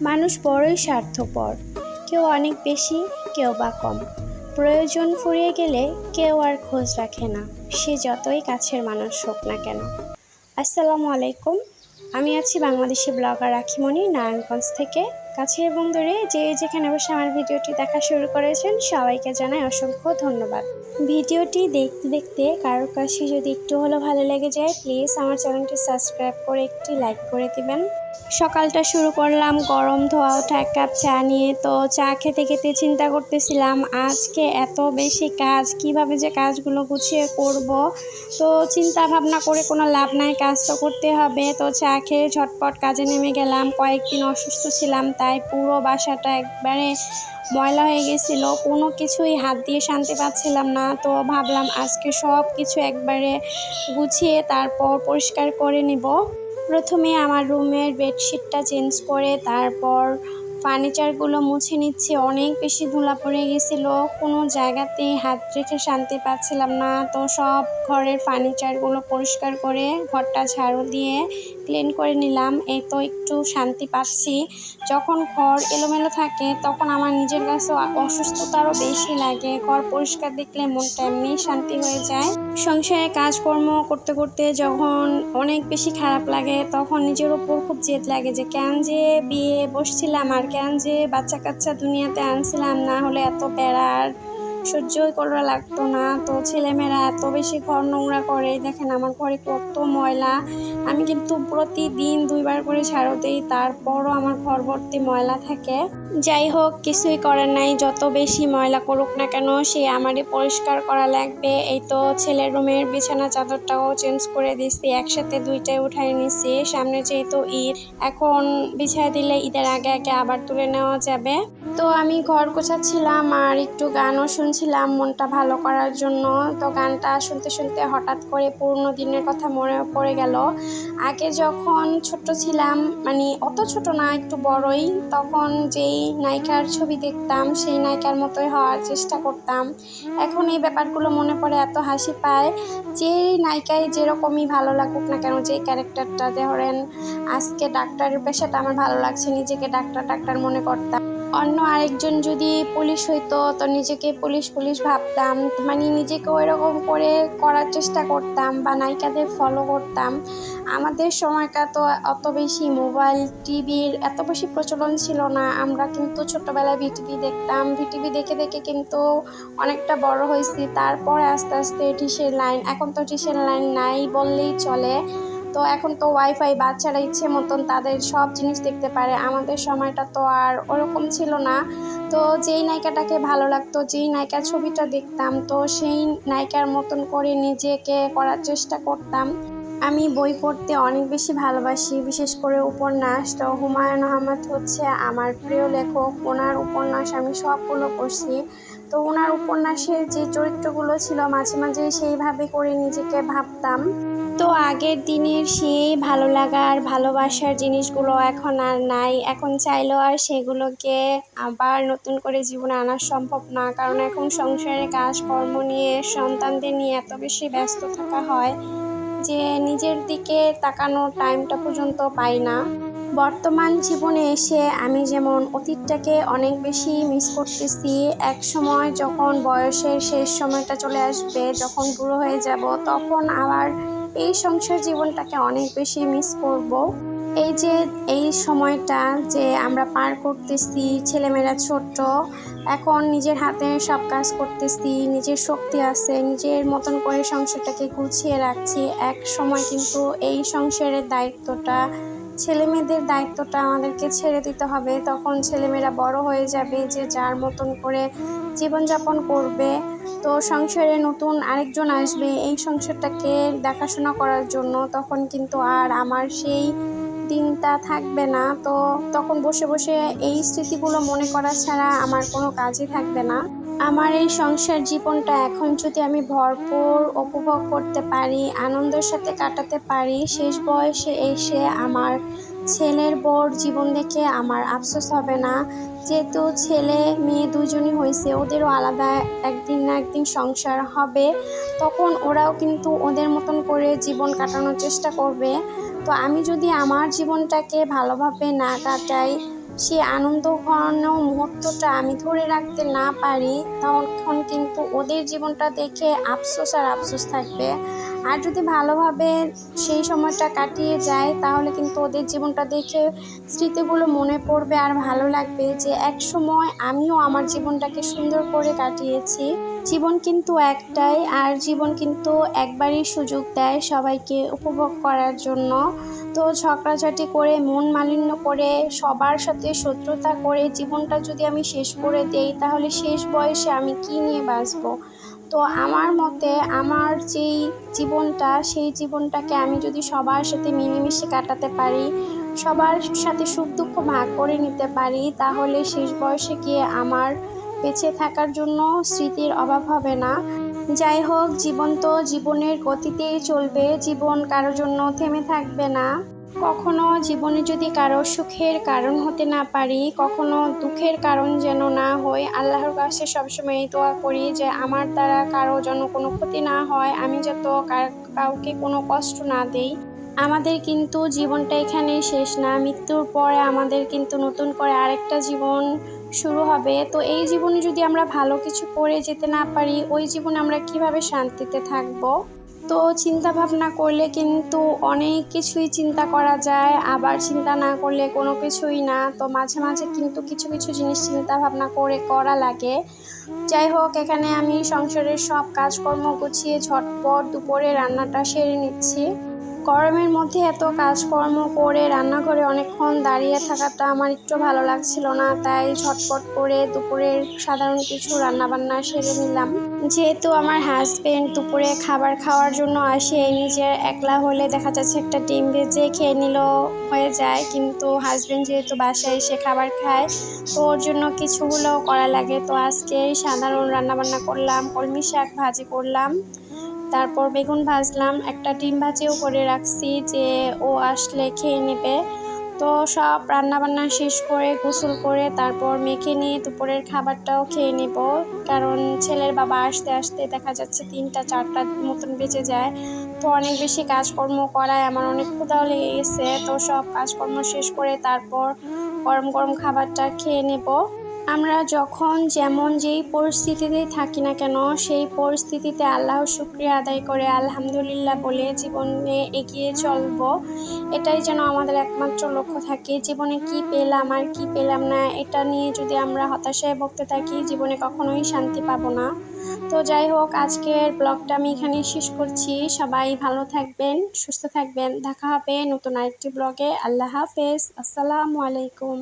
মানুষ বড়ই স্বার্থপর, কেউ অনেক বেশি, কেউ বা কম। প্রয়োজন ফুরিয়ে গেলে কেউ আর খোঁজ রাখে না, সে যতই কাছের মানুষ হোক না কেন। আসসালামু আলাইকুম, আমি আছি বাংলাদেশি ব্লগার রাখিমণি, নারায়ণগঞ্জ থেকে। কাছে এবং দূরে যে যেখানে বসে আমার ভিডিওটি দেখা শুরু করেছেন, সবাইকে জানাই অসংখ্য ধন্যবাদ। ভিডিওটি দেখতে দেখতে কারোর কাছে যদি একটু হলেও ভালো লেগে যায় প্লিজ আমার চ্যানেলটি সাবস্ক্রাইব করে একটি লাইক করে দিবেন। সকালটা শুরু করলাম, গরম ধোয়া ওঠা এক কাপ চা নিয়ে। তো চা খেতে খেতে চিন্তা করতেছিলাম, আজকে এত বেশি কাজ, কীভাবে যে কাজগুলো গুছিয়ে করব? তো চিন্তা ভাবনা করে কোনো লাভ নাই, কাজ তো করতে হবে। তো চা খেয়ে ঝটপট কাজে নেমে গেলাম, কয়েকদিন অসুস্থ ছিলাম, তাই পুরো বাসাটা একবারে ময়লা হয়ে গেছিল। কোনো কিছুই হাত দিয়ে শান্তি পাচ্ছিলাম না। তো ভাবলাম আজকে সব কিছু একবারে গুছিয়ে তারপর পরিষ্কার করে নিব। প্রথমে আমার রুমের বেডশিটটা চেঞ্জ করে তারপর ফার্নিচারগুলো মুছে নিচ্ছি। অনেক বেশি ধুলা পড়ে গেছিল। কোনো জায়গাতেই হাত রেখে শান্তি পাচ্ছিলাম না। তো সব ঘরের ফার্নিচারগুলো পরিষ্কার করে ঘরটা ঝাড়ু দিয়ে ক্লিন করে নিলাম। এই তো একটু শান্তি পাচ্ছি। যখন ঘর এলোমেলো থাকে, তখন আমার নিজের কাছে অসুস্থতারও বেশি লাগে। ঘর পরিষ্কার দেখলে মনটা এমনি শান্তি হয়ে যায়। সংসারে কাজকর্ম করতে করতে যখন অনেক বেশি খারাপ লাগে, তখন নিজের ওপর খুব জেদ লাগে যে, কেন যে বিয়ে বসছিলাম আর কেন যে বাচ্চা কাচ্চা দুনিয়াতে আনছিলাম, না হলে এত বেড়ার সহ্যই করা লাগতো না। তো ছেলেমেয়েরা এত বেশি ঘর নোংরা করে, দেখেন আমার ঘরে কত ময়লা। আমি কিন্তু প্রতিদিন দুইবার করে ঝাড়ু দিই, তারপরও আমার ঘর ভর্তি ময়লা থাকে। যাই হোক, কিছুই করার নাই, যত বেশি ময়লা করুক না কেন, সে আমারই পরিষ্কার করা লাগবে। এই তো ছেলের রুমের বিছানা চাদরটাও চেঞ্জ করে দিচ্ছি একসাথে দুইটাই উঠাই নিচ্ছি সামনে যেহেতু ঈদ, এখন বিছায় দিলে ঈদের আগে আগে আবার তুলে নেওয়া যাবে। তো আমি ঘর গোছাচ্ছিলাম আর একটু গানও শুনছিলাম মনটা ভালো করার জন্য। তো গানটা শুনতে শুনতে হঠাৎ করে পুরনো দিনের কথা মনে পড়ে গেল। আগে যখন ছোট ছিলাম মানে অত ছোট না, একটু বড়ই, তখন যেই নায়িকার ছবি দেখতাম, সেই নায়িকার মতোই হওয়ার চেষ্টা করতাম। এখন এই ব্যাপারগুলো মনে পড়ে, এত হাসি পায়। যে নায়িকায় যেরকমই ভালো লাগুক না কেন যে ক্যারেক্টারটা ধরেন আজকে ডাক্তারের পেশাটা আমার ভালো লাগছে, নিজেকে ডাক্তার ডাক্তার মনে করতাম। অন্য আরেকজন যদি পুলিশ হইতো, তো নিজেকে পুলিশ পুলিশ ভাবতাম। মানে নিজেকে ওই রকম করে করার চেষ্টা করতাম বা নায়িকাদের ফলো করতাম। আমাদের সময়কার তো অত বেশি মোবাইল টিভির এত বেশি প্রচলন ছিল না। আমরা কিন্তু ছোটোবেলায় ভিটিভি দেখতাম। ভিটিভি দেখে দেখে কিন্তু অনেকটা বড় হয়েছি। তারপরে আস্তে আস্তে ডিশের লাইন এখন তো ডিশের লাইন নাই বললেই চলে। তো এখন তো ওয়াইফাই বাচ্চারা ইচ্ছে মতন তাদের সব জিনিস দেখতে পারে। আমাদের সময়টা তো আর ওরকম ছিল না। তো যেই নায়িকাটাকে ভালো লাগতো, যেই নায়িকার ছবিটা দেখতাম, তো সেই নায়িকার মতন করে নিজেকে করার চেষ্টা করতাম। আমি বই পড়তে অনেক বেশি ভালোবাসি, বিশেষ করে উপন্যাস। তো হুমায়ুন আহমদ হচ্ছে আমার প্রিয় লেখক। ওনার উপন্যাস আমি সবগুলো পড়ছি। তো ওনার উপন্যাসের যে চরিত্রগুলো ছিল, মাঝে মাঝে সেইভাবে করে নিজেকে ভাবতাম। তো আগের দিনের সেই ভালো লাগার, ভালোবাসার জিনিসগুলো এখন আর নাই। এখন চাইলেও আর সেগুলোকে আবার নতুন করে জীবনে আনা সম্ভব না। কারণ এখন সংসারে কাজকর্ম নিয়ে, সন্তানদের নিয়ে এত বেশি ব্যস্ত থাকা হয়। যে নিজের দিকে তাকানোর টাইমটা পর্যন্ত পাই না। বর্তমান জীবনে এসে আমি যেমন অতীতটাকে অনেক বেশি মিস করতেছি, এক সময় যখন বয়সের শেষ সময়টা চলে আসবে, যখন বুড়ো হয়ে যাব, তখন আবার এই সংসার জীবনটাকে অনেক বেশি মিস করব। এই যে, এই সময়টা যে আমরা পার করতেছি, ছেলেমেয়েরা ছোট এখন নিজের হাতে সব কাজ করতেছি, নিজের শক্তি আছে, নিজের মতন করে সংসারটাকে গুছিয়ে রাখছি। এক সময় কিন্তু এই সংসারের দায়িত্বটা ছেলে মেয়েদের দায়িত্বটা আমাদেরকে ছেড়ে দিতে হবে। তখন ছেলেমেয়েরা বড় হয়ে যাবে যে যার মতন করে জীবনযাপন করবে। তো সংসারে নতুন আরেকজন আসবে, এই সংসারটাকে দেখাশোনা করার জন্য। তখন কিন্তু আর আমার সেই দিনটা থাকবে না, তো তখন বসে বসে এই স্মৃতিগুলো মনে করা ছাড়া আমার কোনো কাজই থাকবে না। আমার এই সংসার জীবনটা এখন যদি আমি ভরপুর উপভোগ করতে পারি, আনন্দের সাথে কাটাতে পারি, শেষ বয়সে এসে আমার ছেলের বর জীবন দেখে আমার আফসোস হবে না। যেহেতু ছেলে, মেয়ে দুজনই হয়েছে, ওদেরও আলাদা একদিন না একদিন সংসার হবে। তখন ওরাও কিন্তু ওদের মতন করে জীবন কাটানোর চেষ্টা করবে। তো আমি যদি আমার জীবনটাকে ভালোভাবে না কাটাই সেই আনন্দ ঘন মুহূর্তটা আমি ধরে রাখতে না পারি, তখন কিন্তু ওদের জীবনটা দেখে আফসোস আর আফসোস থাকবে। আর যদি ভালোভাবে সেই সময়টা কাটিয়ে যায়, তাহলে কিন্তু ওদের জীবনটা দেখে স্মৃতিগুলো মনে পড়বে আর ভালো লাগবে যে এক সময় আমিও আমার জীবনটাকে সুন্দর করে কাটিয়েছি। জীবন কিন্তু একটাই আর জীবন কিন্তু একবারই সুযোগ দেয় সবাইকে উপভোগ করার জন্য। তো ঝগড়াঝাটি করে, মন মালিন্য করে, সবার সাথে শত্রুতা করে জীবনটা যদি আমি শেষ করে দেই, তাহলে শেষ বয়সে আমি কি নিয়ে বাঁচবো? তো আমার মতে আমার যেই জীবনটা, সেই জীবনটাকে আমি যদি সবার সাথে মিলেমিশে কাটাতে পারি, সবার সাথে সুখ দুঃখ ভাগ করে নিতে পারি, তাহলে শেষ বয়সে গিয়ে আমার বেঁচে থাকার জন্য স্মৃতির অভাব হবে না। যাই হোক জীবন তো জীবনের গতিতেই চলবে। জীবন কারোর জন্য থেমে থাকবে না। কখনো জীবনে যদি কারও সুখের কারণ হতে না পারি, কখনো দুঃখের কারণ যেন না হয়, আল্লাহর কাছে সবসময় দোয়া করি যে আমার দ্বারা কারও যেন কোনো ক্ষতি না হয়, আমি যত কাউকে কোনো কষ্ট না দেই। আমাদের কিন্তু জীবনটা এখানেই শেষ না। মৃত্যুর পরে আমাদের কিন্তু নতুন করে আরেকটা জীবন শুরু হবে। তো এই জীবনে যদি আমরা ভালো কিছু করে যেতে না পারি, ওই জীবনে আমরা কীভাবে শান্তিতে থাকব? তো চিন্তা ভাবনা করলে কিন্তু অনেক কিছুই চিন্তা করা যায়। আবার চিন্তা না করলে কোনো কিছুই না। তো মাঝে মাঝে কিন্তু কিছু কিছু জিনিস চিন্তা ভাবনা করে করা লাগে। যাই হোক, এখানে আমি সংসারের সব কাজকর্ম গুছিয়ে ঝটপট দুপুরে রান্নাটা সেরে নিচ্ছি। গরমের মধ্যে এত কাজকর্ম করে রান্নাঘরে অনেকক্ষণ দাঁড়িয়ে থাকাটা আমার একটু ভালো লাগছিল না, তাই ঝটপট করে দুপুরের সাধারণ কিছু রান্নাবান্না সেরে নিলাম। যেহেতু আমার হাজব্যান্ড দুপুরে খাবার খাওয়ার জন্য আসে, নিজের একলা হলে দেখা যাচ্ছে একটা ডিম ভেজে খেয়ে নিল হয়ে যায়, কিন্তু হাজব্যান্ড যেহেতু বাসায় এসে খাবার খায়, তো ওর জন্য কিছুগুলো করা লাগে। তো আজকে সাধারণ রান্নাবান্না করলাম, কলমি শাক ভাজি করলাম। তারপর বেগুন ভাজলাম, একটা ডিম ভাজিও করে রাখছি যে ও আসলে খেয়ে নেবে। তো সব রান্নাবান্না শেষ করে, গোসল করে তারপর মেখে নিয়ে দুপুরের খাবারটাও খেয়ে নেব। কারণ ছেলের বাবা আসতে আসতে দেখা যাচ্ছে তিনটা, চারটা মতন বেঁচে যায়। তো অনেক বেশি কাজকর্ম করায় আমার অনেক ক্ষুধাও লেগে গেছে। তো সব কাজকর্ম শেষ করে তারপর গরম গরম খাবারটা খেয়ে নেব। আমরা যখন যেমন যেই পরিস্থিতিতে থাকি না কেন, সেই পরিস্থিতিতে আল্লাহ শুক্রিয়া আদায় করে, আলহামদুলিল্লাহ বলে জীবনে এগিয়ে চলব। এটাই যেন আমাদের একমাত্র লক্ষ্য থাকে, জীবনে কি পেলাম আর কি পেলাম না, এটা নিয়ে যদি আমরা হতাশায় ভুগতে থাকি, জীবনে কখনোই শান্তি পাবো না। তো যাই হোক, আজকের ব্লগটা আমি এখানেই শেষ করছি। সবাই ভালো থাকবেন, সুস্থ থাকবেন। দেখা হবে নতুন আরেকটি ব্লগে। আল্লাহ হাফেজ। আসসালামু আলাইকুম।